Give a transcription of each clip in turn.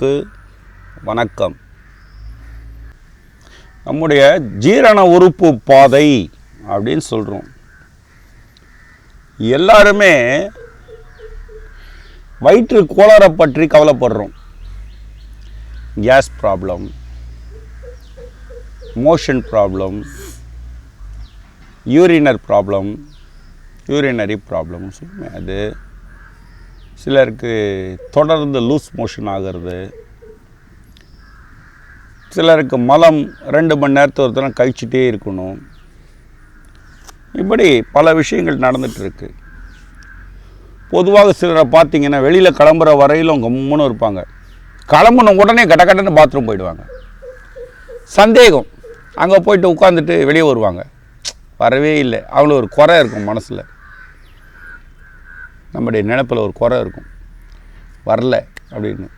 அனைவருக்கு வணக்கம். நம்முடைய ஜீரண உறுப்பு பாதை அப்படின்னு சொல்கிறோம் எல்லாருமே வயிற்று கோளாறை பற்றி கவலைப்படுறோம். Gas problem motion problem urinary problem urinary problem சொல்லுமே அது. சிலருக்கு தொடர்ந்து லூஸ் மோஷன் ஆகிறது. சிலருக்கு மலம் ரெண்டு மணி நேரத்து ஒருத்தரம் கழிச்சிட்டே இருக்கணும். இப்படி பல விஷயங்கள் நடந்துகிட்ருக்கு பொதுவாக சிலரை பார்த்தீங்கன்னா வெளியில் கிளம்புற வரையிலும் கம்முன்னு இருப்பாங்க. கிளம்புன உடனே கட கட்டன்னு பாத்ரூம் போயிடுவாங்க. சந்தேகம். அங்கே போயிட்டு உட்காந்துட்டு வெளியே வருவாங்க. வரவே இல்லை. அவங்களுக்கு ஒரு குறை இருக்கும் மனசில். நம்முடைய நினைப்பில் ஒரு குறை இருக்கும். வரல அப்படின்னு.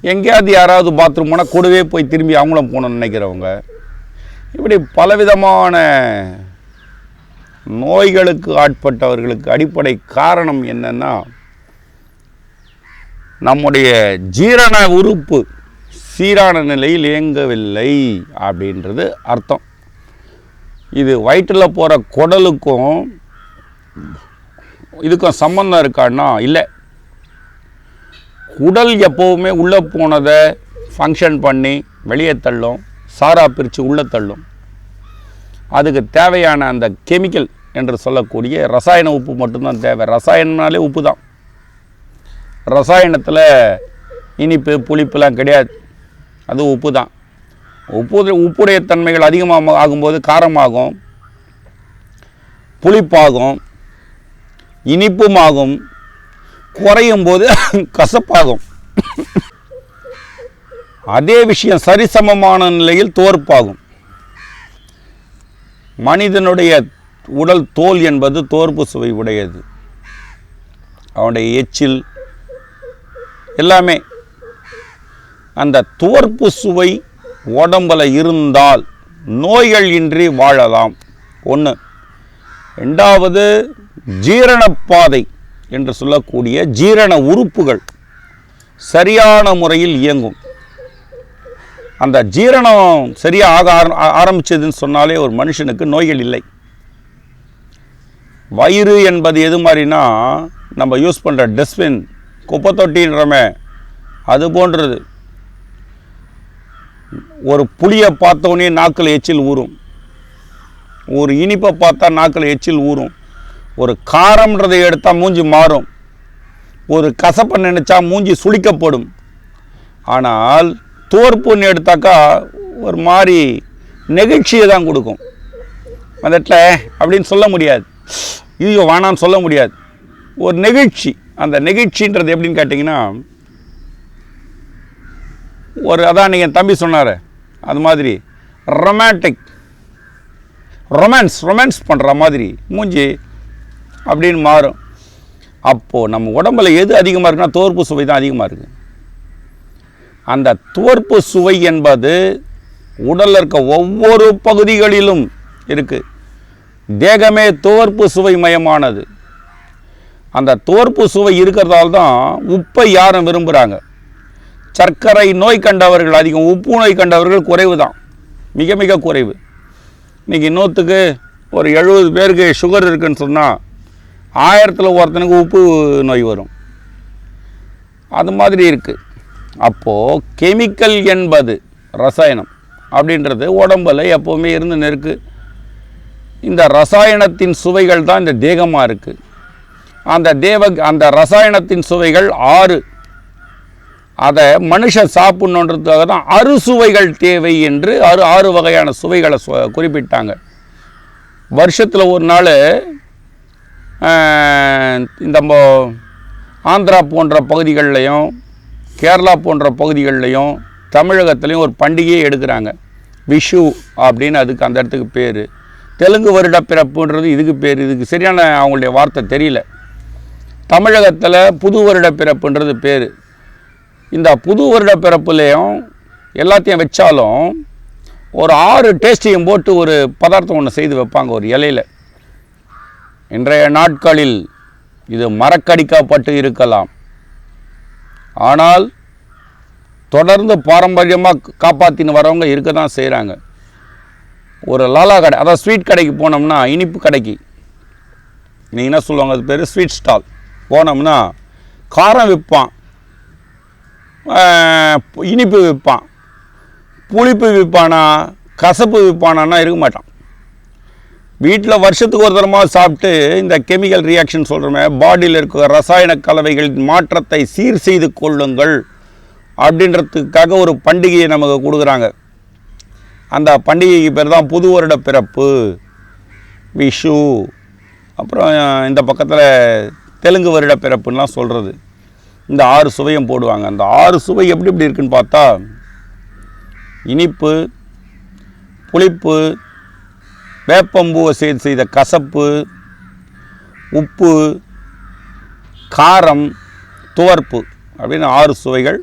எங்கேயாவது யாராவது பாத்ரூம் போனால் கூடவே போய் திரும்பி அவங்களும் போகணும்னு நினைக்கிறவங்க இப்படி பலவிதமான நோய்களுக்கு ஆட்பட்டவர்களுக்கு அடிப்படை காரணம் என்னென்னா நம்முடைய ஜீரண உறுப்பு சீரான நிலையில் இயங்கவில்லை அப்படின்றது அர்த்தம். இது வயிற்றில் போகிற குடலுக்கும் இதுக்கும் சம்மந்தம் இருக்கான்னா இல்லை. உடல் எப்போவுமே உள்ளே போனதை ஃபங்க்ஷன் பண்ணி வெளியே தள்ளும் சாரா பிரித்து உள்ளே தள்ளும். அதுக்கு தேவையான அந்த கெமிக்கல் என்று சொல்லக்கூடிய ரசாயன உப்பு மட்டும்தான் தேவை. ரசாயனம்னாலே உப்பு தான். ரசாயனத்தில் இனிப்பு புளிப்புலாம் கிடையாது. அது உப்பு தான். உப்பு உப்புடைய தன்மைகள் அதிகமாக ஆகும்போது காரமாகும் புளிப்பாகும் இனிப்புமாகும். குறையும் போது கசப்பாகும். அதே விஷயம் சரிசமமான நிலையில் தோற்பாகும். மனிதனுடைய உடல் தோல் என்பது தோற்பு சுவை உடையது. அவனுடைய எச்சில் எல்லாமே அந்த தோற்பு சுவை உடம்புல இருந்தால் நோய்கள் இன்றி வாழலாம். ஒன்று ரெண்டாவது ஜீரணப்பாதை என்று சொல்லக்கூடிய ஜீரண உறுப்புகள் சரியான முறையில் இயங்கும். அந்த ஜீரணம் சரியாக ஆக ஆர- ஆரம்பிச்சதுன்னு சொன்னாலே ஒரு மனுஷனுக்கு நோய்கள் இல்லை. வயிறு என்பது எது மாதிரினா நம்ம யூஸ் பண்ணுற டஸ்ட்பின் குப்பை தொட்டின்றமே அது போன்றது. ஒரு புளியை பார்த்தோன்னே நாக்கில் எச்சில் ஊறும். ஒரு இனிப்பை பார்த்தா நாக்கில் எச்சில் ஊறும். ஒரு காரம்ன்றதை எடுத்தால் மூஞ்சி மாறும். ஒரு கசப்பை நினச்சா மூஞ்சி சுளிக்கப்படும். ஆனால் தோற்புன்னு எடுத்தாக்கா ஒரு மாதிரி நெகிழ்ச்சியை தான் கொடுக்கும். அந்த இடத்துல அப்படின்னு சொல்ல முடியாது. இது வேணான்னு சொல்ல முடியாது. ஒரு நெகிழ்ச்சி. அந்த நெகிழ்ச்சின்றது எப்படின்னு கேட்டிங்கன்னா ஒரு அதான் நீங்கள் தம்பி சொன்னார். அது மாதிரி ரொமான்டிக் ரொமான்ஸ் ரொமான்ஸ் பண்ணுற மாதிரி மூஞ்சி அப்படின்னு மாறும். அப்போது நம்ம உடம்புல எது அதிகமாக இருக்குன்னா தோற்பு சுவை தான் அதிகமாக இருக்குது அந்த துவர்ப்பு சுவை என்பது உடலில் இருக்க ஒவ்வொரு பகுதிகளிலும் இருக்குது தேகமே துவர்ப்பு சுவை மயமானது. அந்த தோற்பு சுவை இருக்கிறதால தான் உப்பை யாரும் விரும்புகிறாங்க சர்க்கரை நோய் கண்டவர்கள் அதிகம் உப்பு நோய் கண்டவர்கள் குறைவு தான். மிக மிக குறைவு. இன்றைக்கி இன்னொத்துக்கு ஒரு எழுபது பேருக்கு சுகர் இருக்குன்னு சொன்னால் ஆயிரத்தில் ஒருத்தனுக்கு உப்பு நோய் வரும். அது மாதிரி இருக்குது அப்போது கெமிக்கல் என்பது ரசாயனம் அப்படின்றது உடம்புல எப்போவுமே இருந்து நெருக்கு. இந்த ரசாயனத்தின் சுவைகள் தான் இந்த தேகமாக இருக்குது அந்த தேவ அந்த ரசாயனத்தின் சுவைகள் ஆறு. அதை மனுஷன் சாப்பிட்ணுன்றதுக்காக தான் அறுசுவைகள் தேவை என்று ஆறு ஆறு வகையான சுவைகளை சொ- குறிப்பிட்டாங்க. வருஷத்தில் ஒரு நாள் இந்த மோ- ஆந்திரா போன்ற பகுதிகள்லையும் கேரளா போன்ற பகுதிகள்லையும் தமிழகத்துலேயும் ஒரு பண்டிகையை எடுக்கிறாங்க. விஷு அப்படின்னு அதுக்கு அந்த இடத்துக்கு பேர். தெலுங்கு வருட பிறப்புன்றது இதுக்கு பேர். இதுக்கு சரியான அவங்களுடைய வார்த்தை தெரியல. தமிழகத்தில் புது வருட பிறப்புன்றது பேர். இந்த புது வருட பிறப்புலேயும் எல்லாத்தையும் வச்சாலும் ஒரு ஆறு டேஸ்டையும் போட்டு ஒரு பதார்த்தம் ஒன்று செய்து வைப்பாங்க ஒரு இலையில. இன்றைய நாட்களில் இது மரக்கடிக்காப்பட்டு இருக்கலாம். ஆனால் தொடர்ந்து பாரம்பரியமாக காப்பாற்றின்னு வரவங்க இருக்க தான் செய்கிறாங்க ஒரு லாலா கடை அதாவது ஸ்வீட் கடைக்கு போனோம்னா இனிப்பு கடைக்கு. நீங்கள் என்ன சொல்லுவாங்க அது பேர்? Sweet stall. போனோம்னா காரம் விற்பான். இனிப்பு விற்பான். புளிப்பு விற்பானா கசப்பு விற்பானான்னா இருக்க மாட்டான். வீட்டில் வருஷத்துக்கு ஒரு தரமாக சாப்பிட்டு இந்த கெமிக்கல் ரியாக்ஷன் சொல்கிறோமே பாடியில் இருக்கிற ரசாயன கலவைகளின் மாற்றத்தை சீர் செய்து கொள்ளுங்கள் அப்படின்றதுக்காக ஒரு பண்டிகையை நமக்கு கொடுக்குறாங்க. அந்த பண்டிகைக்கு பேர் தான் புது வருட பிறப்பு. விஷு அப்புறம் இந்த பக்கத்தில் தெலுங்கு வருட பிறப்புலாம் சொல்கிறது இந்த ஆறு சுவையும் போடுவாங்க. அந்த ஆறு சுவை எப்படி எப்படி இருக்குன்னு பார்த்தா இனிப்பு புளிப்பு வேப்பம்பூவை செய்து செய்த கசப்பு உப்பு காரம் துவர்ப்பு அப்படின்னு ஆறு சுவைகள்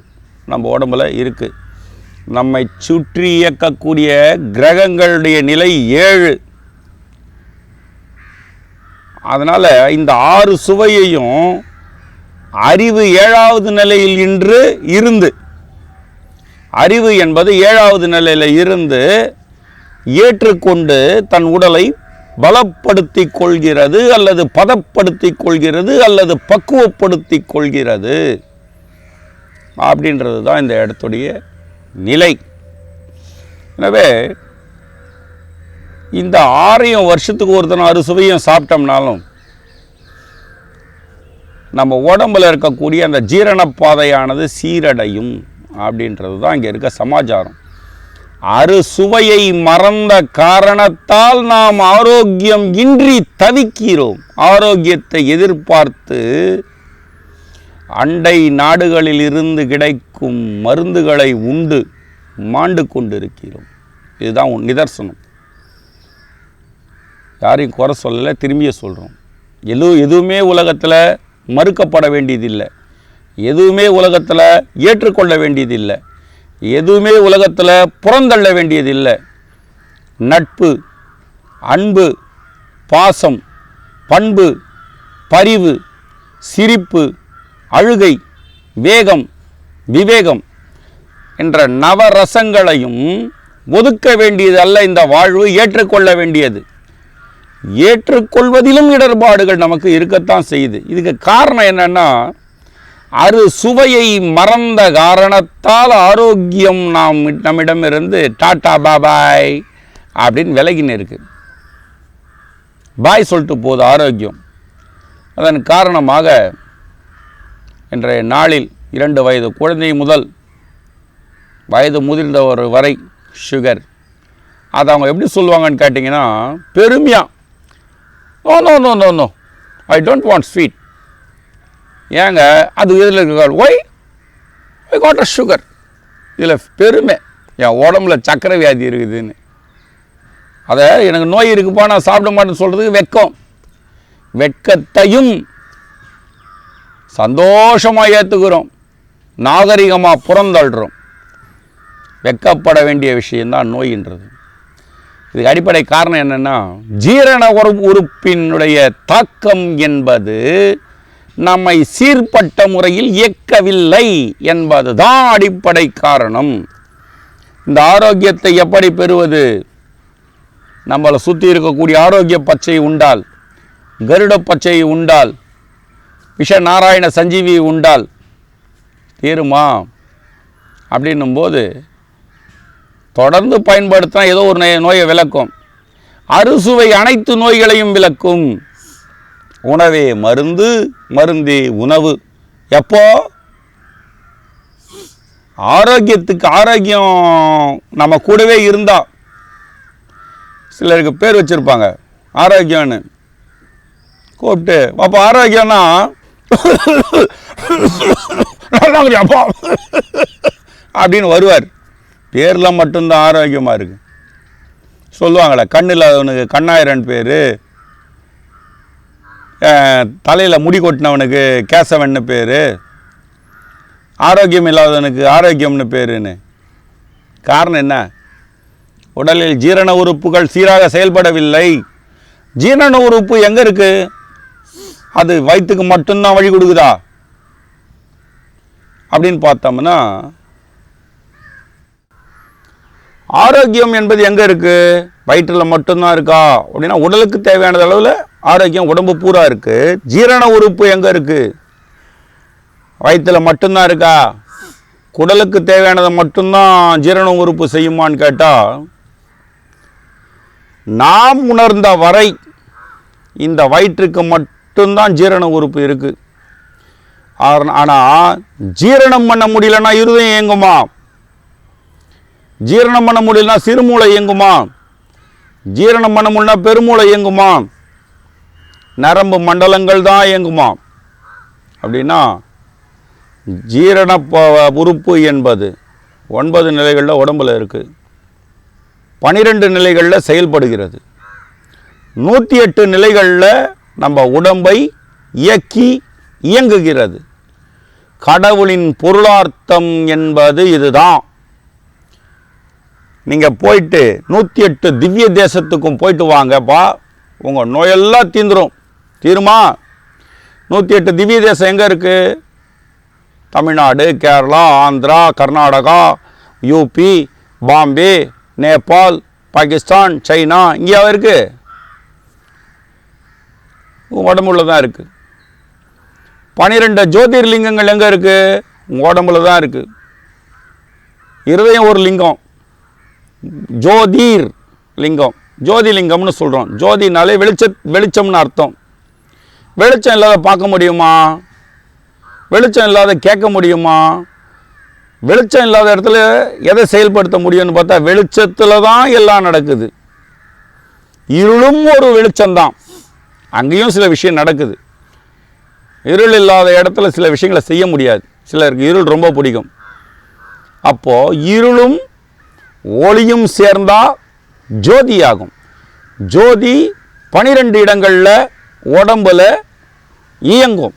நம்ம உடம்புல இருக்குது நம்மை சுற்றி இயக்கக்கூடிய கிரகங்களுடைய நிலை ஏழு. அதனால் இந்த ஆறு சுவையையும் அறிவு ஏழாவது நிலையில் இன்று இருந்து அறிவு என்பது ஏழாவது நிலையில் இருந்து ஏற்றுக்கொண்டு தன் உடலை பலப்படுத்தி கொள்கிறது அல்லது பதப்படுத்தி கொள்கிறது அல்லது பக்குவப்படுத்தி கொள்கிறது. அப்படின்றது தான் இந்த இடத்துடைய நிலை. எனவே இந்த ஆறையும் வருஷத்துக்கு ஒருத்தன அறுசுவையும் சாப்பிட்டோம்னாலும் நம்ம உடம்புல இருக்கக்கூடிய அந்த ஜீரண பாதையானது சீரடையும் அப்படின்றது தான் இங்கே இருக்க சமாச்சாரம். அறுசுவையை மறந்த காரணத்தால் நாம் ஆரோக்கியம் இன்றி தவிக்கிறோம். ஆரோக்கியத்தை எதிர்பார்த்து அண்டை நாடுகளில் இருந்து கிடைக்கும் மருந்துகளை உண்டு மாண்டு கொண்டிருக்கிறோம். இதுதான் உன் நிதர்சனம். யாரையும் குறை சொல்லலை திரும்பிய சொல்கிறோம் எது எதுவுமே உலகத்தில் மறுக்கப்பட வேண்டியதில்லை. எதுவுமே உலகத்தில் ஏற்றுக்கொள்ள வேண்டியதில்லை. எதுவுமே உலகத்தில் புறந்தள்ள வேண்டியதில்லை நட்பு அன்பு பாசம் பண்பு பரிவு சிரிப்பு அழுகை வேகம் விவேகம் என்ற நவரசங்களையும் ஒதுக்க வேண்டியது அல்ல இந்த வாழ்வு ஏற்றுக்கொள்ள வேண்டியது. ஏற்றுக்கொள்வதிலும் இடர்பாடுகள் நமக்கு இருக்கத்தான் செய்யுது. இதுக்கு காரணம் என்னென்னா அறு சுவையை மறந்த காரணத்தால் ஆரோக்கியம் நாம் நம்மிடமிருந்து டாட்டா பாபாய் அப்படின்னு விலகின்னு இருக்கு பாய் சொல்லிட்டு போகுது ஆரோக்கியம். அதன் காரணமாக இன்றைய நாளில் இரண்டு வயது குழந்தை முதல் வயது முதிர்ந்தவர் வரை சுகர் அதை அவங்க எப்படி சொல்லுவாங்கன்னு கேட்டிங்கன்னா பெருமையாக no no no no no I don't want sweet ஏங்க அது இதில் இருக்க ஒய் ஐ காட் சுகர் இதில் பெருமை. என் உடம்புல சக்கரை வியாதி இருக்குதுன்னு. அதை எனக்கு நோய் இருக்குப்பா நான் சாப்பிட மாட்டேன்னு சொல்கிறதுக்கு வெக்கம். வெட்கத்தையும் சந்தோஷமாக ஏற்றுக்கிறோம் நாகரிகமாக புறந்தள்ளுறோம். வெக்கப்பட வேண்டிய விஷயந்தான் நோயின்றது. இதுக்கு அடிப்படை காரணம் என்னென்னா ஜீரண உறுப்பினுடைய தாக்கம் என்பது நம்மை சீர்பட்ட முறையில் இயக்கவில்லை என்பது தான் அடிப்படை காரணம். இந்த ஆரோக்கியத்தை எப்படி பெறுவது? நம்மளை சுற்றி இருக்கக்கூடிய ஆரோக்கிய பச்சை உண்டால் கருட பச்சை உண்டால் விஷ நாராயண சஞ்சீவி உண்டால் தீருமா? அப்படின்னும்போது தொடர்ந்து பயன்படுத்தினா ஏதோ ஒரு நோய்- நோயை விளக்கும். அறுசுவை அனைத்து நோய்களையும் விளக்கும். உணவே மருந்து மருந்தே உணவு. எப்போ? ஆரோக்கியத்துக்கு ஆரோக்கியம் நம்ம கூடவே இருந்தா. சிலருக்கு பேர் வச்சிருப்பாங்க ஆரோக்கியம்னு. கூப்பிட்டு அப்போ ஆரோக்கியம்னா? அப்பா. அப்படின்னு வருவார். பேரில் மட்டும்தான் ஆரோக்கியமாக இருக்கு. சொல்லுவாங்களே கண்ணில் இல்லாதவனுக்கு கண்ணாயிரன் பேர். தலையில் முடி கொட்டினவனுக்கு கேசவன்னு பேர். ஆரோக்கியம் இல்லாதவனுக்கு ஆரோக்கியம்னு பேருன்னு. காரணம் என்ன? உடலில் ஜீரண உறுப்புகள் சீராக செயல்படவில்லை. ஜீரண உறுப்பு எங்கே இருக்குது அது வயிற்றுக்கு மட்டும்தான் வழி கொடுக்குதா? அப்படின்னு பார்த்தோம்னா ஆரோக்கியம் என்பது எங்கே இருக்குது வயிற்றில் மட்டும்தான் இருக்கா? அப்படின்னா உடலுக்கு தேவையானது அளவில் ஆரோக்கியம் உடம்பு பூரா இருக்குது ஜீரண உறுப்பு எங்கே இருக்குது வயிற்றில் மட்டும்தான் இருக்கா? குடலுக்கு தேவையானதை மட்டும்தான் ஜீரண உறுப்பு செய்யுமான்னு கேட்டால் நாம் உணர்ந்த வரை இந்த வயிற்றுக்கு மட்டும்தான் ஜீரண உறுப்பு இருக்குது ஆனால் ஜீரணம் பண்ண முடியலன்னா இருதயம் இயங்குமா? ஜீரணம் பண்ண முடியலன்னா சிறுமூளை இயங்குமா? ஜீரணம் பண்ண முடியலன்னா பெருமூளை இயங்குமா? நரம்பு மண்டலங்கள் தான் இயங்குமா அப்படின்னா ஜீரண உறுப்பு என்பது ஒன்பது நிலைகளில் உடம்புல இருக்குது பனிரெண்டு நிலைகளில் செயல்படுகிறது. நூற்றி எட்டு நிலைகளில் நம்ம உடம்பை இயக்கி இயங்குகிறது. கடவுளின் பொருளார்த்தம் என்பது இதுதான். நீங்கள் போயிட்டு நூற்றி எட்டு திவ்ய தேசத்துக்கும் போயிட்டு வாங்கப்பா உங்கள் நோயெல்லாம் தீந்துடும் தீருமா? நூற்றி எட்டு திவ்ய தேசம் எங்கே இருக்குது தமிழ்நாடு கேரளா ஆந்திரா கர்நாடகா யூபி பாம்பே நேபாள் பாகிஸ்தான் சைனா இங்கேயாவும் இருக்குது உடம்புல தான் இருக்குது பனிரெண்டு ஜோதிர்லிங்கங்கள் எங்கே இருக்குது உங்கள் உடம்புல தான் இருக்குது இருதயம் ஒரு லிங்கம். ஜோதிர் லிங்கம் ஜோதிலிங்கம்னு சொல்கிறோம் ஜோதினாலே வெளிச்ச வெளிச்சம்னு அர்த்தம். வெளிச்சம் இல்லாத பார்க்க முடியுமா? வெளிச்சம் இல்லாத கேட்க முடியுமா? வெளிச்சம் இல்லாத இடத்துல எதை செயல்படுத்த முடியும்னு பார்த்தா வெளிச்சத்தில் தான் எல்லாம் நடக்குது. இருளும் ஒரு வெளிச்சம்தான். அங்கேயும் சில விஷயம் நடக்குது. இருள் இல்லாத இடத்துல சில விஷயங்களை செய்ய முடியாது. சிலருக்கு இருள் ரொம்ப பிடிக்கும். அப்போது இருளும் ஒளியும் சேர்ந்தால் ஜோதியாகும். ஜோதி பனிரெண்டு இடங்களில் உடம்பில் இயங்கும்.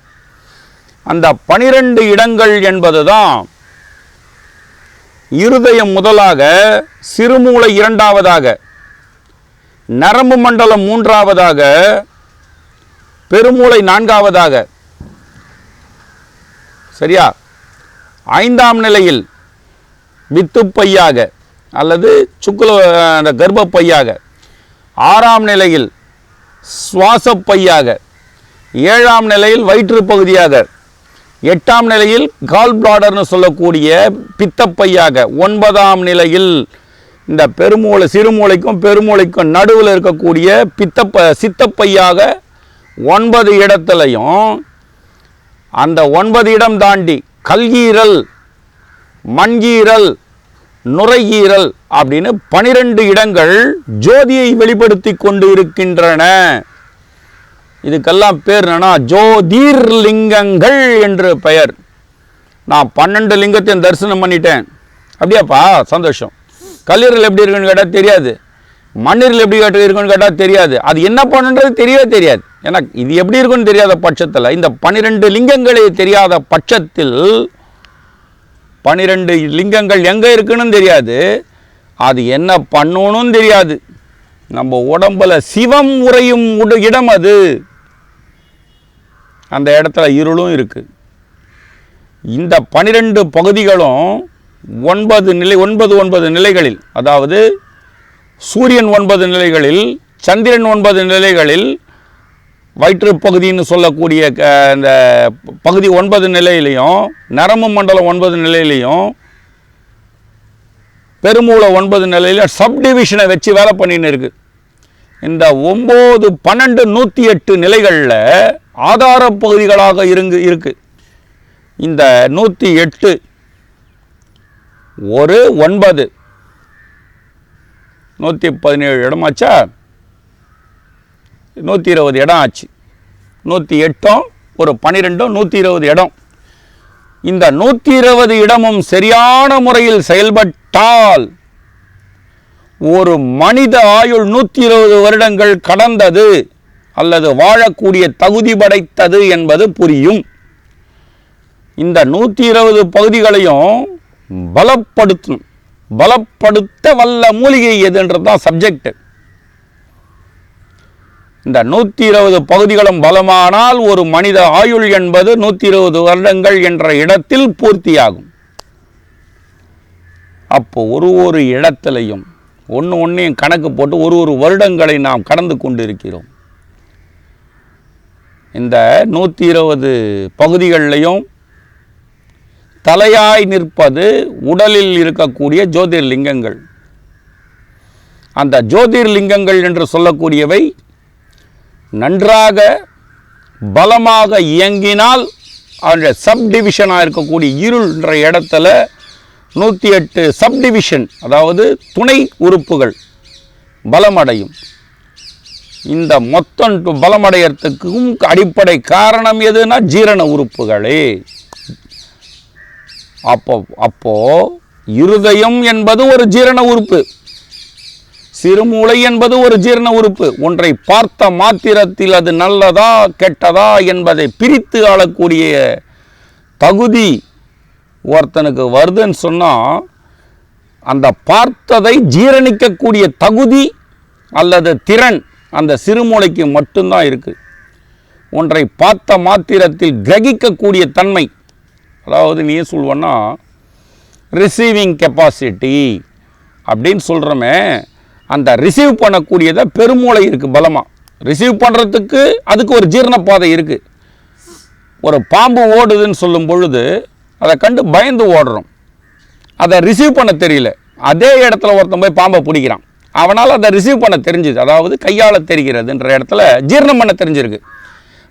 அந்த பனிரெண்டு இடங்கள் என்பது தான் இருதயம் முதலாக சிறுமூளை இரண்டாவதாக நரம்பு மண்டலம் மூன்றாவதாக பெருமூளை நான்காவதாக. சரியா? ஐந்தாம் நிலையில் வித்துப்பையாக அல்லது சுக்குல அந்த கர்ப்பப்பையாக. ஆறாம் நிலையில் சுவாசப்பையாக. ஏழாம் நிலையில் வயிற்று பகுதியாக. எட்டாம் நிலையில் கால் பிளாடர்னு சொல்லக்கூடிய பித்தப்பையாக. ஒன்பதாம் நிலையில் இந்த பெருமூளை சிறுமூளைக்கும் பெருமூளைக்கும் நடுவில் இருக்கக்கூடிய பித்தப்ப சித்தப்பையாக ஒன்பது இடத்துலையும் அந்த ஒன்பது இடம் தாண்டி கல்கீரல் மண்கீரல் நுரையீரல் அப்படின்னு பனிரெண்டு இடங்கள் ஜோதியை வெளிப்படுத்தி கொண்டு இருக்கின்றன. இதுக்கெல்லாம் பேர் என்னன்னா ஜோதிர் லிங்கங்கள் என்று பெயர். நான் பன்னெண்டு லிங்கத்தையும் தரிசனம் பண்ணிட்டேன். அப்படியாப்பா? சந்தோஷம். கல்லீரல் எப்படி இருக்குன்னு கேட்டால் தெரியாது. மண்ணீரல் எப்படி கேட்டு இருக்குன்னு கேட்டால் தெரியாது. அது என்ன பண்ணுன்றது தெரியவே தெரியாது. ஏன்னா இது எப்படி இருக்குன்னு தெரியாத பட்சத்தில் இந்த பன்னிரெண்டு லிங்கங்களே தெரியாத பட்சத்தில் பன்னிரெண்டு லிங்கங்கள் எங்கே இருக்குன்னு தெரியாது. அது என்ன பண்ணணும் தெரியாது. நம்ம உடம்புல சிவம் உறையும் உட- இடம் அது. அந்த இடத்துல இருளும் இருக்குது இந்த பனிரெண்டு பகுதிகளும் ஒன்பது நிலை ஒன்பது ஒன்பது நிலைகளில் அதாவது சூரியன் ஒன்பது நிலைகளில் சந்திரன் ஒன்பது நிலைகளில் வயிற்றுப்பகுதின்னு சொல்லக்கூடிய க- இந்த பகுதி ஒன்பது நிலையிலையும் நரம்பு மண்டலம் ஒன்பது நிலையிலையும் பெருமூளை ஒன்பது நிலையில சப்டிவிஷனை வச்சு வேலை பண்ணின்னு இருக்குது இந்த ஒம்பது பன்னெண்டு நூற்றி எட்டு நிலைகளில் ஆதார பகுதிகளாக இருங்கு இருக்குது இந்த நூற்றி எட்டு ஒரு ஒன்பது. நூற்றி பதினேழு இடமாச்சா? நூற்றி இருபது இடம் ஆச்சு. நூற்றி எட்டும் ஒரு பன்னிரெண்டும் நூற்றி இருபது இடம். இந்த நூற்றி இருபது இடமும் சரியான முறையில் செயல்பட்டால் ஒரு மனித ஆயுள் நூற்றி இருபது வருடங்கள் கடந்தது அல்லது வாழக்கூடிய தகுதி படைத்தது என்பது புரியும். இந்த நூற்றி இருபது பகுதிகளையும் பலப்படுத்தணும். பலப்படுத்த வல்ல மூலிகை எதுன்றது தான் சப்ஜெக்ட் இந்த நூற்றி இருபது பகுதிகளும் பலமானால் ஒரு மனித ஆயுள் என்பது நூற்றி இருபது வருடங்கள் என்ற இடத்தில் பூர்த்தியாகும். அப்போ ஒரு ஒரு இடத்துலையும் ஒன்று ஒன்றையும் கணக்கு போட்டு ஒரு ஒரு வருடங்களை நாம் கடந்து கொண்டு இருக்கிறோம் இந்த நூற்றி இருபது பகுதிகளிலையும் தலையாய் நிற்பது உடலில் இருக்கக்கூடிய ஜோதிர்லிங்கங்கள். அந்த ஜோதிர்லிங்கங்கள் என்று சொல்லக்கூடியவை நன்றாக பலமாக இயங்கினால் அந்த சப்டிவிஷனாக இருக்கக்கூடிய இருள்ன்ற இடத்துல நூற்றி எட்டு சப்டிவிஷன் அதாவது துணை உறுப்புகள் பலமடையும். இந்த மொத்தம் பலமடையறதுக்கும் அடிப்படை காரணம் எதுனா ஜீரண உறுப்புகளே. அப்போ அப்போ இருதயம் என்பது ஒரு ஜீரண உறுப்பு. சிறுமூளை என்பது ஒரு ஜீரண உறுப்பு. ஒன்றை பார்த்த மாத்திரத்தில் அது நல்லதா கெட்டதா என்பதை பிரித்து ஆளக்கூடிய தகுதி ஒருத்தனுக்கு வருதுன்னு சொன்னால் அந்த பார்த்ததை ஜீரணிக்கக்கூடிய தகுதி அல்லது திறன் அந்த சிறுமூளைக்கு மட்டும்தான் இருக்குது ஒன்றை பார்த்த மாத்திரத்தில் கிரகிக்கக்கூடிய தன்மை அதாவது நீ ஏன் சொல்வன்னா ரிசீவிங் கெப்பாசிட்டி அப்படின்னு சொல்கிறோமே அந்த ரிசீவ் பண்ணக்கூடியதை பெருமூளை இருக்குது பலமாக ரிசீவ் பண்ணுறதுக்கு அதுக்கு ஒரு ஜீரண பாதை இருக்குது ஒரு பாம்பு ஓடுதுன்னு சொல்லும் பொழுது அதை கண்டு பயந்து ஓடுறோம். அதை ரிசீவ் பண்ண தெரியல. அதே இடத்துல ஒருத்தன் போய் பாம்பை பிடிக்கிறான். அவனால் அதை ரிசீவ் பண்ண தெரிஞ்சுது. அதாவது கையால் தெரிகிறதுன்ற இடத்துல ஜீரணம் பண்ண தெரிஞ்சிருக்கு.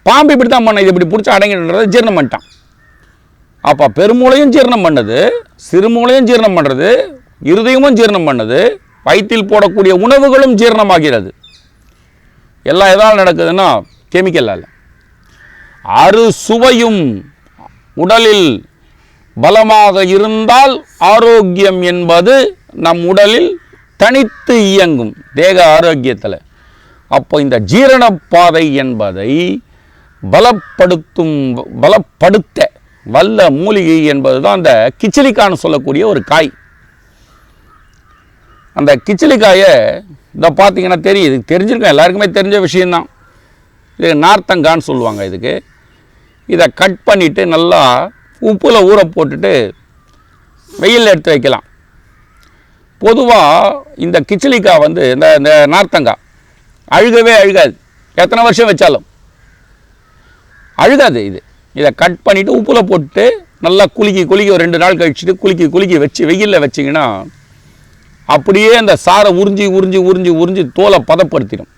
பாம்பு இப்படி தான் பண்ண இது இப்படி பிடிச்சி அடங்கிடுன்றதை ஜீரணம் பண்ணிட்டான். அப்போ பெருமூளையும் ஜீரணம் பண்ணுது சிறுமூளையும் ஜீரணம் பண்ணுறது இருதயமும் ஜீரணம் பண்ணுது வயிற்றில் போடக்கூடிய உணவுகளும் ஜீரணமாகிறது. எல்லாம் எதாவது நடக்குதுன்னா கெமிக்கலால் அறு சுவையும் உடலில் பலமாக இருந்தால் ஆரோக்கியம் என்பது நம் உடலில் தனித்து இயங்கும் தேக ஆரோக்கியத்தில். அப்போ இந்த ஜீரண பாதை என்பதை பலப்படுத்தும் பலப்படுத்த வல்ல மூலிகை என்பது தான் அந்த கிச்சிலிக்கான்னு சொல்லக்கூடிய ஒரு காய். அந்த கிச்சிலிக்காயை இதை பார்த்தீங்கன்னா தெரியுது. தெரிஞ்சிருக்கோம் எல்லாருக்குமே தெரிஞ்ச விஷயந்தான். இது நார்த்தங்கான்னு சொல்லுவாங்க இதுக்கு. இதை கட் பண்ணிவிட்டு நல்லா உப்பில் ஊற போட்டுட்டு வெயிலில் எடுத்து வைக்கலாம். பொதுவாக இந்த கிச்சிலிக்காய் வந்து இந்த இந்த நார்த்தங்காய் அழுகவே அழுகாது. எத்தனை வருஷம் வச்சாலும். அழுகாது இது. இதை கட் பண்ணிவிட்டு உப்பில் போட்டு நல்லா குலுக்கி குலுக்கி ஒரு ரெண்டு நாள் கழிச்சுட்டு குலுக்கி குலுக்கி வச்சு வெயிலில் வச்சிங்கன்னா அப்படியே அந்த சாரை உறிஞ்சி உறிஞ்சி உறிஞ்சி உறிஞ்சி தோலை பதப்படுத்திடும்.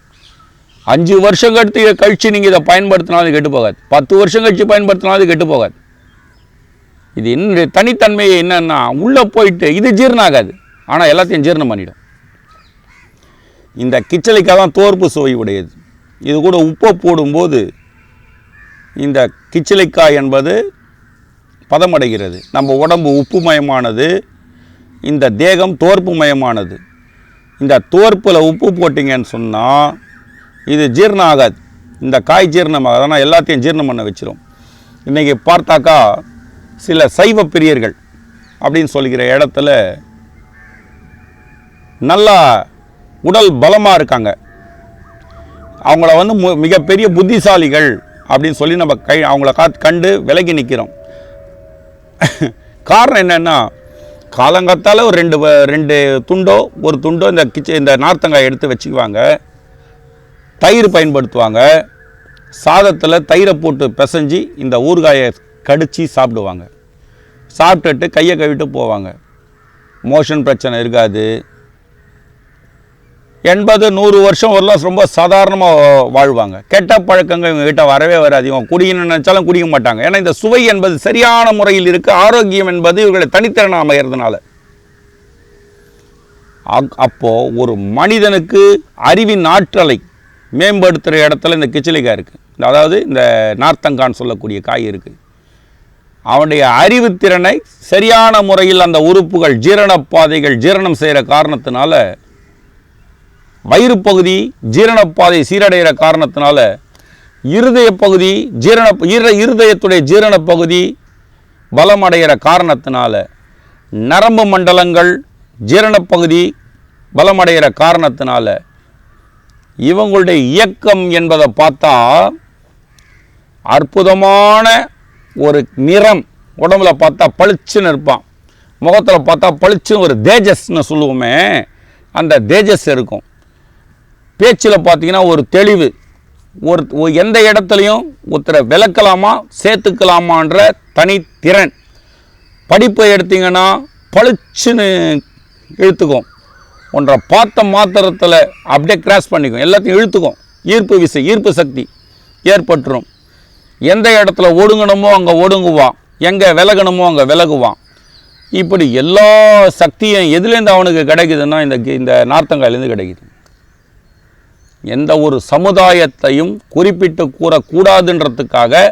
அஞ்சு வருஷம் கழித்து கழித்து நீங்கள் இதை பயன்படுத்தினாலும் கெட்டு போகாது. பத்து வருஷம் கழித்து பயன்படுத்தினாலும் அது கெட்டு போகாது. இது என்ன தனித்தன்மையை என்னென்னா உள்ளே போயிட்டு இது ஜீரணம் ஆகாது ஆனால் எல்லாத்தையும் ஜீரணம் பண்ணிடும். இந்த கிச்சலிக்காய் தான் தோற்பு சுவை உடையது. இது கூட உப்பை போடும்போது இந்த கிச்சலிக்காய் என்பது பதமடைகிறது. நம்ம உடம்பு உப்புமயமானது. இந்த தேகம் தோற்புமயமானது. இந்த தோற்பில் உப்பு போட்டிங்கன்னு சொன்னால் இது ஜீரணம் ஆகாது இந்த காய் ஜீரணமாகாது. ஆனால் எல்லாத்தையும் ஜீரணம் பண்ண வச்சிடும் இன்றைக்கி பார்த்தாக்கா சில சைவ பிரியர்கள் அப்படின்னு சொல்லிக்கிற இடத்துல நல்லா உடல் பலமாக இருக்காங்க. அவங்கள வந்து மு- மிகப்பெரிய புத்திசாலிகள் அப்படின்னு சொல்லி நம்ம கை அவங்கள காத் கண்டு விலகி நிற்கிறோம் காரணம் என்னென்னா காலங்காத்தால் ஒரு ரெண்டு வ- ரெண்டு துண்டோ ஒரு துண்டோ இந்த கிச்ச இந்த நார்த்தங்காய் எடுத்து வச்சுக்குவாங்க. தயிர் பயன்படுத்துவாங்க. சாதத்தில் தயிரை போட்டு பிசைஞ்சு இந்த ஊறுகாயை கடித்து சாப்பிடுவாங்க. சாப்பிட்டுட்டு கையை கழுவிட்டு போவாங்க. மோஷன் பிரச்சனை இருக்காது. எண்பது நூறு வருஷம் வரலாம் ரொம்ப சாதாரணமாக வாழ்வாங்க. கெட்ட பழக்கங்கள் இவங்ககிட்ட வரவே வராது. இவங்க குடிக்கணும்னு நினச்சாலும் குடிக்க மாட்டாங்க. ஏன்னா இந்த சுவை என்பது சரியான முறையில் இருக்குது ஆரோக்கியம் என்பது இவர்களை தனித்திறன் அமைகிறதுனால அக்- ஒரு மனிதனுக்கு அறிவின் ஆற்றலை மேம்படுத்துகிற இடத்துல இந்த கிச்சிலிக்காய் இருக்குது அதாவது இந்த நார்த்தங்கான்னு சொல்லக்கூடிய காய் இருக்குது அவனுடைய அறிவுத்திறனை சரியான முறையில் அந்த உறுப்புகள் ஜீரணப்பாதைகள் ஜீரணம் செய்கிற காரணத்தினால வயிறு பகுதி ஜீரணப்பாதை சீரடைகிற காரணத்தினால இருதய பகுதி ஜீரண இருதயத்துடைய ஜீரண பகுதி பலமடைகிற காரணத்தினால நரம்பு மண்டலங்கள் ஜீரணப் பகுதி பலமடைகிற காரணத்தினால இவங்களுடைய இயக்கம் என்பதை பார்த்தா அற்புதமான ஒரு நிறம் உடம்புல பார்த்தா பளிச்சுன்னு இருப்பான். முகத்தில் பார்த்தா பளிச்சுன்னு ஒரு தேஜஸ்னு சொல்லுவோமே அந்த தேஜஸ் இருக்கும். பேச்சில் பார்த்தீங்கன்னா ஒரு தெளிவு. ஒரு எந்த இடத்துலையும் ஒருத்தரை விளக்கலாமா சேர்த்துக்கலாமான்ற தனித்திறன். படிப்பை எடுத்தீங்கன்னா பளிச்சுன்னு இழுத்துக்கும். ஒன்றை பார்த்த மாத்திரத்தில் அப்படியே கிராஸ் பண்ணிக்கும். எல்லாத்தையும் இழுத்துக்கும். ஈர்ப்பு விசை ஈர்ப்பு சக்தி ஏற்பட்டுரும். எந்த இடத்துல ஒடுங்கணுமோ அங்கே ஒடுங்குவான். எங்கே விலகணுமோ அங்கே விலகுவான். இப்படி எல்லா சக்தியும் எதுலேருந்து அவனுக்கு கிடைக்குதுன்னா இந்த இந்த நார்த்தங்காயிலேருந்து கிடைக்குது. எந்த ஒரு சமுதாயத்தையும் குறிப்பிட்டு கூறக்கூடாதுன்றதுக்காக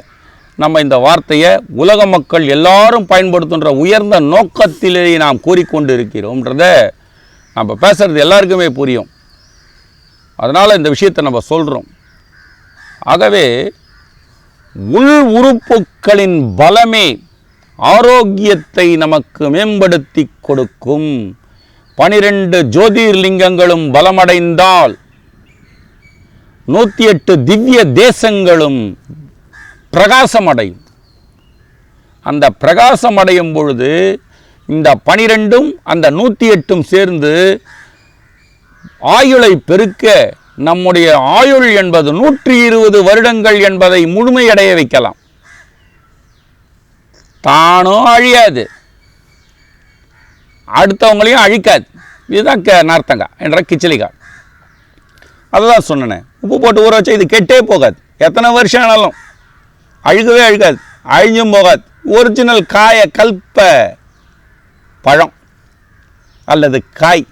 நம்ம இந்த வார்த்தையை உலக மக்கள் எல்லாரும் பயன்படுத்துகின்ற உயர்ந்த நோக்கத்திலேயே நாம் கூறிக்கொண்டு இருக்கிறோம்ன்றத நம்ம பேசுகிறது எல்லாருக்குமே புரியும். அதனால் இந்த விஷயத்தை நம்ம சொல்கிறோம் ஆகவே உள் உறுப்புகளின் பலமே ஆரோக்கியத்தை நமக்கு மேம்படுத்தி கொடுக்கும். பனிரெண்டு ஜோதிர்லிங்கங்களும் பலமடைந்தால் நூற்றி எட்டு திவ்ய தேசங்களும் பிரகாசமடையும். அந்த பிரகாசம் அடையும் பொழுது இந்த பனிரெண்டும் அந்த நூற்றி எட்டும் சேர்ந்து ஆயுளை பெருக்க நம்முடைய ஆயுள் என்பது நூற்றி இருபது வருடங்கள் என்பதை முழுமையடைய வைக்கலாம். தானும் அழியாது. அடுத்தவங்களையும் அழிக்காது. இதுதான் க நார்த்தங்கா என்ற கிச்சலிகா அதுதான் சொன்னேன். உப்பு போட்டு ஊற வச்சா இது கெட்டே போகாது. எத்தனை வருஷம் ஆனாலும் அழுகவே அழுகாது. அழிஞ்சும் போகாது. ஒரிஜினல் காய கல்ப பழம் அல்லது காய்.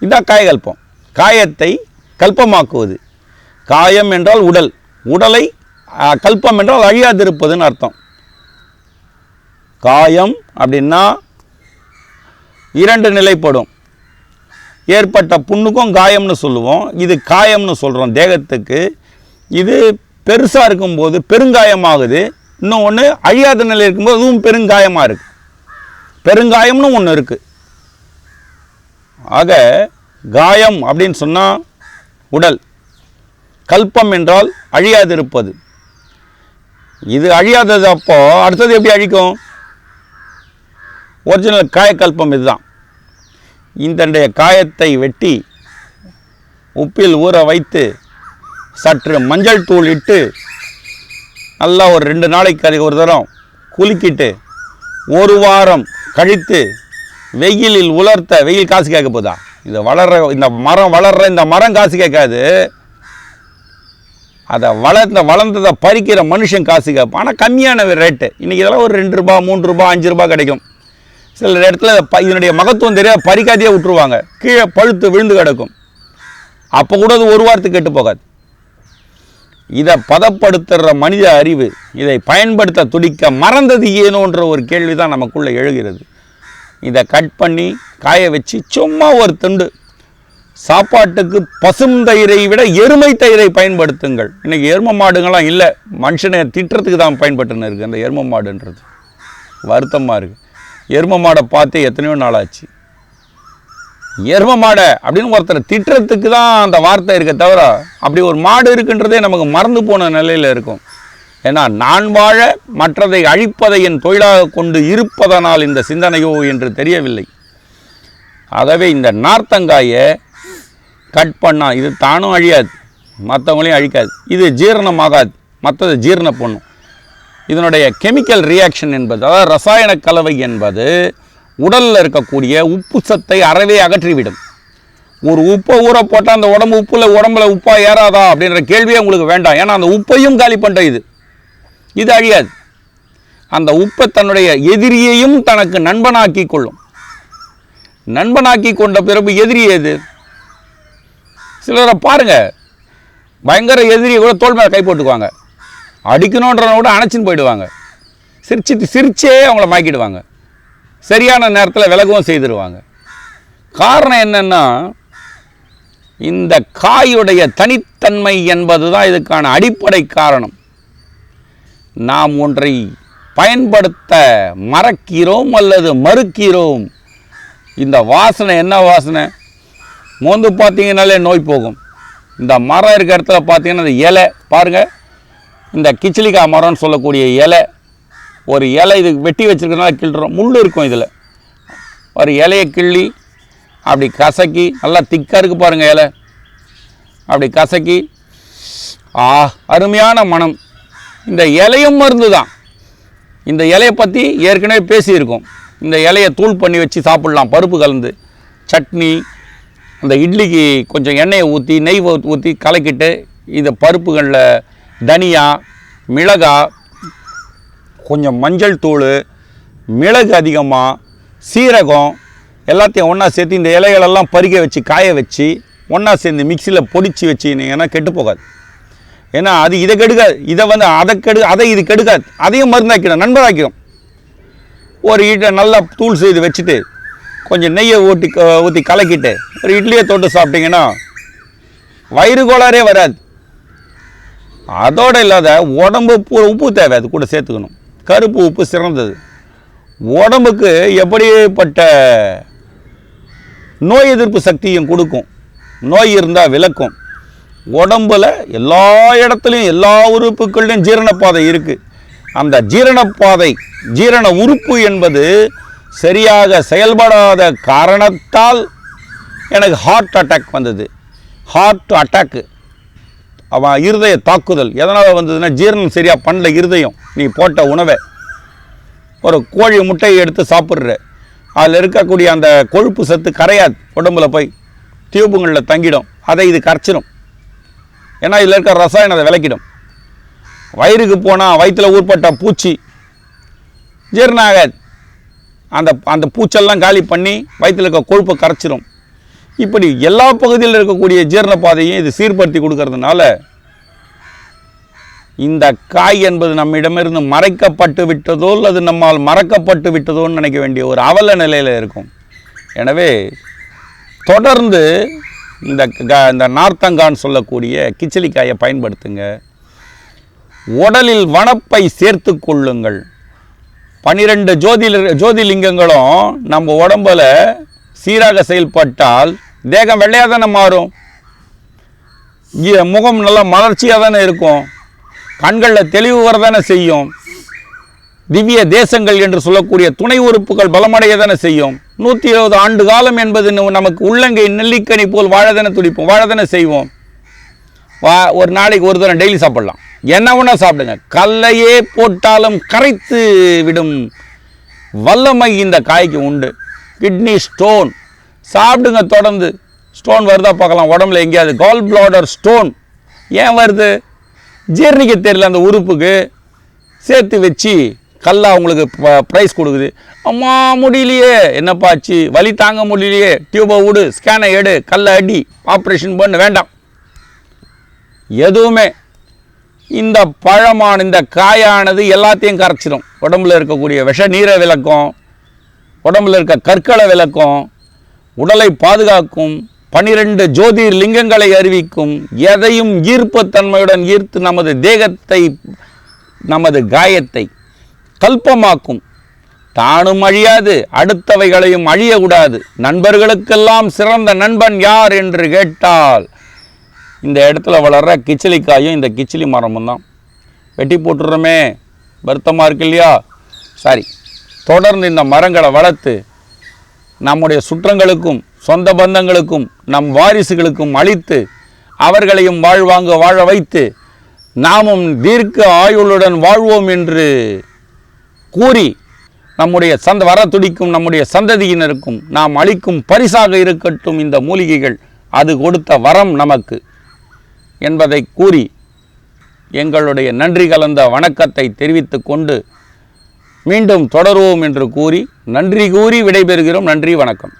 இதான் காயகல்பம் காயத்தை கல்பமாக்குவது. காயம் என்றால் உடல். உடலை கல்பம் என்றால் அழியாதிருப்பதுன்னு அர்த்தம். காயம் அப்படின்னா இரண்டு நிலைப்படும். ஏற்பட்ட புண்ணுக்கும் காயம்னு சொல்லுவோம். இது காயம்னு சொல்கிறோம் தேகத்துக்கு. இது பெருசாக இருக்கும்போது பெருங்காயமாகுது. இன்னும் ஒன்று அழியாத நிலை இருக்கும்போது அதுவும் பெருங்காயமாக இருக்குது பெருங்காயம்னு ஒன்று இருக்குது ஆக காயம் அப்படின்னு சொன்னால் உடல். கல்பம் என்றால் அழியாதிருப்பது இது அழியாதது அப்போ அடுத்தது எப்படி அழிக்கும்? ஒரிஜினல் காயக்கல்பம் இதுதான். இந்தண்டைய காயத்தை வெட்டி உப்பில் ஊற வைத்து சற்று மஞ்சள் தூள் இட்டு நல்லா ஒரு ரெண்டு நாளைக்கு அது ஒரு தரம் குலுக்கிட்டு ஒரு வாரம் கழித்து வெயிலில் உலர்த்த வெயில் காசு கேட்க போதா? இந்த வளர்ற இந்த மரம் வளர்கிற இந்த மரம் காசு கேட்காது. அதை வளர்ந்த வளர்ந்ததை பறிக்கிற மனுஷன் காசு கேட்பான். ஆனால் கம்மியான ரேட்டு இன்றைக்கி இதெல்லாம் ஒரு ரெண்டு ரூபா மூன்று ரூபா அஞ்சு ரூபா கிடைக்கும். சில இடத்துல ப- இதனுடைய மகத்துவம் தெரியாத பறிக்காதையே விட்டுருவாங்க. கீழே பழுத்து விழுந்து கிடக்கும். அப்போ கூட அது ஒரு வாரத்துக்கு கெட்டு போகாது. இதை பதப்படுத்துகிற மனித அறிவு இதை பயன்படுத்த துடிக்க மறந்தது ஏனோன்ற ஒரு கேள்வி தான் நமக்குள்ளே எழுகிறது. இதை கட் பண்ணி காய வச்சு சும்மா ஒரு துண்டு. சாப்பாட்டுக்கு பசும் தயிரை விட எருமை தயிரை பயன்படுத்துங்கள். இன்றைக்கி எரும மாடுங்கள்லாம் இல்லை. மனுஷனை திட்டுறதுக்கு தான் பயன்பட்டுன்னு இருக்குது அந்த எரும மாடுன்றது. வருத்தமாக இருக்குது எரும மாடை பார்த்து எத்தனையோ நாள் ஆச்சு எரும மாடை அப்படின்னு ஒருத்தரை திட்டுறதுக்கு தான் அந்த வார்த்தை இருக்க தவிர அப்படி ஒரு மாடு இருக்குன்றதே நமக்கு மறந்து போன நிலையில் இருக்கும். ஏன்னா நான் வாழ மற்றதை அழிப்பதை என் தொழிலாக கொண்டு இருப்பதனால் இந்த சிந்தனையோ என்று தெரியவில்லை. ஆகவே இந்த நார்த்தங்காயை கட் பண்ணால் இது தானும் அழியாது மற்றவங்களையும் அழிக்காது. இது ஜீரணமாகாது மற்றது ஜீரண பண்ணும். இதனுடைய கெமிக்கல் ரியாக்ஷன் என்பது அதாவது ரசாயன கலவை என்பது உடலில் இருக்கக்கூடிய உப்பு சத்தை அறவே அகற்றிவிடும். ஒரு உப்பை ஊற போட்டால் அந்த உடம்பு உப்பில் உடம்புல உப்பாக ஏறாதா அப்படின்ற கேள்வியே உங்களுக்கு வேண்டாம். ஏன்னா அந்த உப்பையும் காலி பண்ணுற இது. இது அழியாது. அந்த உப்பை தன்னுடைய எதிரியையும் தனக்கு நண்பனாக்கி கொள்ளும். நண்பனாக்கி கொண்ட பிறகு எதிரி எது? சிலரை பாருங்கள் பயங்கர எதிரியை கூட தோல் மேலே கை போட்டுக்குவாங்க. அடிக்கணுன்றத கூட அணைச்சின்னு போயிடுவாங்க. சிரிச்சிட்டு சிரிச்சே அவங்கள மாக்கிடுவாங்க. சரியான நேரத்தில் விலகவும் செய்திருவாங்க. காரணம் என்னென்னா இந்த காயுடைய தனித்தன்மை என்பது தான் இதுக்கான அடிப்படை காரணம். நாம் ஒன்றை பயன்படுத்த மறக்கிறோம் அல்லது மறுக்கிறோம்? இந்த வாசனை என்ன வாசனை? மோந்து பார்த்தீங்கன்னாலே நோய் போகும். இந்த மரம் இருக்கிற இடத்துல பார்த்தீங்கன்னா இந்த இலை. பாருங்கள் இந்த கிச்சிலிக்காய் மரம்னு சொல்லக்கூடிய இலை ஒரு இலை இது வெட்டி வச்சுருக்கனால கிள்ளுறோம் முள் இருக்கும் இதில். ஒரு இலையை கிள்ளி அப்படி கசக்கி நல்லா திக்காக இருக்குது பாருங்கள் இலை. அப்படி கசக்கி ஆ அருமையான மனம் இந்த இலையும் மருந்து தான் இந்த இலையை பற்றி ஏற்கனவே பேசியிருக்கோம். இந்த இலையை தூள் பண்ணி வச்சு சாப்பிட்லாம் பருப்பு கலந்து. சட்னி அந்த இட்லிக்கு கொஞ்சம் எண்ணெயை ஊற்றி நெய் ஊற்றி கலக்கிட்டு இந்த பருப்புகளில் தனியா மிளகா கொஞ்சம் மஞ்சள் தூள் மிளகு அதிகமாக சீரகம் எல்லாத்தையும் ஒன்றா சேர்த்து இந்த இலைகளெல்லாம் பறிக்க வச்சு காய வச்சு ஒன்றா சேர்ந்து மிக்சியில் பொடிச்சு வச்சுனீங்கன்னா கெட்டு போகாது. ஏன்னா அது இதை கெடுக்காது. இதை வந்து அதை கெடு அதை இது கெடுக்காது. அதையும் மருந்தாக்கிடும் நண்பராக்கிடும். ஒரு இட்டை நல்லா தூள் செய்து வச்சுட்டு கொஞ்சம் நெய்யை ஊற்றி ஊற்றி கலக்கிட்டு ஒரு இட்லியை தொட்டு சாப்பிட்டிங்கன்னா வயிறு கோளாறே வராது. அதோடு இல்லாத உடம்பு பூ உப்பு தேவை அது கூட சேர்த்துக்கணும். கருப்பு உப்பு சிறந்தது. உடம்புக்கு எப்படிப்பட்ட நோய் எதிர்ப்பு சக்தியும் கொடுக்கும். நோய் இருந்தால் விளக்கும். உடம்பில் எல்லா இடத்துலையும் எல்லா உறுப்புகள்லையும் ஜீரணப்பாதை இருக்குது அந்த ஜீரணப்பாதை ஜீரண உறுப்பு என்பது சரியாக செயல்படாத காரணத்தால் எனக்கு ஹார்ட் அட்டாக் வந்தது. ஹார்ட் அட்டாக்கு அவன் இருதய தாக்குதல். எதனால் வந்ததுன்னா ஜீரணம் சரியாக பண்ணல இருதயம். நீ போட்ட உணவை. ஒரு கோழி முட்டையை எடுத்து சாப்பிட்ற. அதில் இருக்கக்கூடிய அந்த கொழுப்பு சத்து கரையாது. உடம்புல போய் டியூபுங்களில் தங்கிடும். அதை இது கரைச்சிடும் ஏன்னா இதில் இருக்க ரசாயனம் அதை விளக்கிடும். வயிறுக்கு போனால் வயிற்றில் ஊற்பட்ட பூச்சி ஜீரணம் ஆகாது. அந்த அந்த பூச்செல்லாம் காலி பண்ணி வயிற்றில் இருக்க கொழுப்பை கரைச்சிடும் இப்படி எல்லா பகுதியில் இருக்கக்கூடிய ஜீரண பாதையும் இது சீர்படுத்தி கொடுக்கறதுனால இந்த காய் என்பது நம்மிடமிருந்து மறைக்கப்பட்டு விட்டதோ அல்லது நம்மால் மறக்கப்பட்டு விட்டதோன்னு நினைக்க வேண்டிய ஒரு அவல நிலையில் இருக்கும். எனவே தொடர்ந்து இந்த க- இந்த நார்த்தங்கான்னு சொல்லக்கூடிய கிச்சிலிக்காயை பயன்படுத்துங்க. உடலில் வனப்பை சேர்த்து கொள்ளுங்கள். பனிரெண்டு ஜோதில ஜோதிலிங்கங்களும் நம்ம உடம்பில் சீராக செயல்பட்டால் தேகம் வெள்ளையாக தானே மாறும்? இ- முகம் நல்லா மலர்ச்சியாக தானே இருக்கும். கண்களில் தெளிவு வரதானே செய்யும். திவ்ய தேசங்கள் என்று சொல்லக்கூடிய துணை உறுப்புகள் பலமடைய தானே செய்யும். நூற்றி இருபது ஆண்டு காலம் என்பது நமக்கு உள்ளங்கை நெல்லிக்கனி போல் வாழதானே துடிப்போம். வாழதானே செய்வோம். வா ஒரு நாளைக்கு ஒரு தரம் டெய்லி சாப்பிடலாம். என்ன ஒன்றா சாப்பிடுங்க. கல்லையே போட்டாலும் கரைத்து விடும் வல்லமை இந்த காய்க்கு உண்டு. கிட்னி ஸ்டோன் சாப்பிடுங்க தொடர்ந்து. ஸ்டோன் வருதா பார்க்கலாம். உடம்புல எங்கேயாவது கால் பிளாடர் ஸ்டோன் ஏன் வருது? ஜீரணிக்க தெரியல அந்த உறுப்புக்கு. சேர்த்து வச்சு கல்லாக உங்களுக்கு ப்ரைஸ் கொடுக்குது. அம்மா முடியலையே. என்னப்பா ஆச்சு? வலி தாங்க முடியலையே. டியூபை விடு ஸ்கேனை எடு கல்லை அடி. ஆப்ரேஷன் பண்ண வேண்டாம். எதுவுமே. இந்த பழமான இந்த காயானது எல்லாத்தையும் கரைச்சிடும் உடம்புல இருக்கக்கூடிய விஷ நீரை விளக்கும். உடம்புல இருக்க கற்களை விளக்கும். உடலை பாதுகாக்கும் பனிரெண்டு ஜோதிர் லிங்கங்களை அறிவிக்கும் எதையும் ஈர்ப்புத்தன்மையுடன் ஈர்த்து நமது தேகத்தை நமது காயத்தை கல்பமாக்கும். தானும் அழியாது அடுத்தவைகளையும் அழியக்கூடாது. நண்பர்களுக்கெல்லாம் சிறந்த நண்பன் யார் என்று கேட்டால் இந்த இடத்துல வளர்ற கிச்சிலிக்காயும் இந்த கிச்சிலி மரமும் தான். வெட்டி போட்டுடுறோமே வருத்தமாக இருக்கு இல்லையா? சாரி தொடர்ந்து இந்த மரங்களை வளர்த்து நம்முடைய சுற்றங்களுக்கும் சொந்த பந்தங்களுக்கும் நம் வாரிசுகளுக்கும் அளித்து அவர்களையும் வாழ்வாங்க வாழ வைத்து நாமும் தீர்க்க ஆயுளுடன் வாழ்வோம் என்று கூறி நம்முடைய சந்த வர துடிக்கும் நம்முடைய சந்ததியினருக்கும் நாம் அளிக்கும் பரிசாக இருக்கட்டும் இந்த மூலிகைகள். அது கொடுத்த வரம் நமக்கு என்பதை கூறி எங்களுடைய நன்றி கலந்த வணக்கத்தை தெரிவித்து கொண்டு மீண்டும் தொடருவோம் என்று கூறி நன்றி கூறி விடைபெறுகிறோம். நன்றி வணக்கம்.